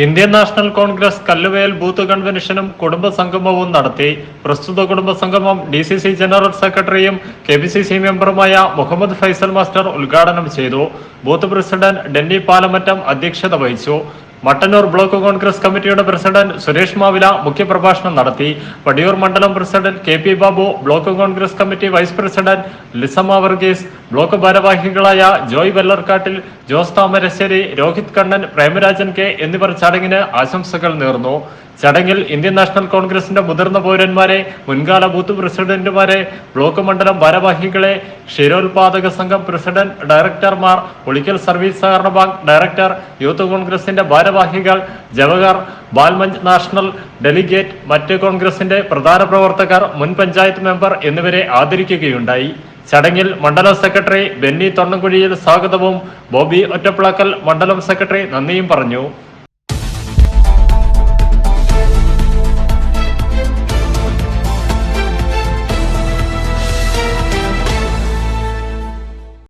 Indian national Congress Kalluvayal booth കൺവെൻഷനും കുടുംബ സംഗമവും നടത്തി. പ്രസ്തുത കുടുംബ സംഗമം ഡി സി സി ജനറൽ സെക്രട്ടറിയും കെ പി സി സി മെമ്പറുമായ മുഹമ്മദ് ഫൈസൽ മാസ്റ്റർ ഉദ്ഘാടനം ചെയ്തു. ബൂത്ത് പ്രസിഡന്റ് ഡെന്നി പാലമറ്റം അധ്യക്ഷത വഹിച്ചു. മട്ടന്നൂർ ബ്ലോക്ക് കോൺഗ്രസ് കമ്മിറ്റിയുടെ പ്രസിഡന്റ് സുരേഷ് മാവില മുഖ്യപ്രഭാഷണം നടത്തി. വടിയൂർ മണ്ഡലം president K P Babu block Congress committee vice president Lissamma Varghese block ഭാരവാഹികളായ ജോയ് വെല്ലർക്കാട്ടിൽ ജോസ് താമരശ്ശേരി രോഹിത് കണ്ണൻ പ്രേമരാജൻ കെ എന്നിവർ ചടങ്ങിന് ആശംസകൾ നേർന്നു. ചടങ്ങിൽ ഇന്ത്യൻ നാഷണൽ കോൺഗ്രസിന്റെ മുതിർന്ന പൗരന്മാരെ മുൻകാല ബൂത്ത് പ്രസിഡന്റുമാരെ ബ്ലോക്ക് മണ്ഡലം ഭാരവാഹികളെ ക്ഷീരോത്പാദക സംഘം പ്രസിഡന്റ് ഡയറക്ടർമാർ ഒളിക്കൽ സർവീസ് സഹകരണ ബാങ്ക് ഡയറക്ടർ യൂത്ത് കോൺഗ്രസിന്റെ ഭാരവാഹികൾ ജവഹർ ബാൽമഞ്ച് നാഷണൽ ഡെലിഗേറ്റ് മറ്റ് കോൺഗ്രസിന്റെ പ്രധാന പ്രവർത്തകർ മുൻ പഞ്ചായത്ത് മെമ്പർ എന്നിവരെ ആദരിക്കുകയുണ്ടായി. ചടങ്ങിൽ മണ്ഡലം സെക്രട്ടറി ബെന്നി തൊണ്ണൻകുഴിയിൽ സ്വാഗതവും ബോബി ഒറ്റപ്പിളക്കൽ മണ്ഡലം സെക്രട്ടറി നന്ദിയും പറഞ്ഞു.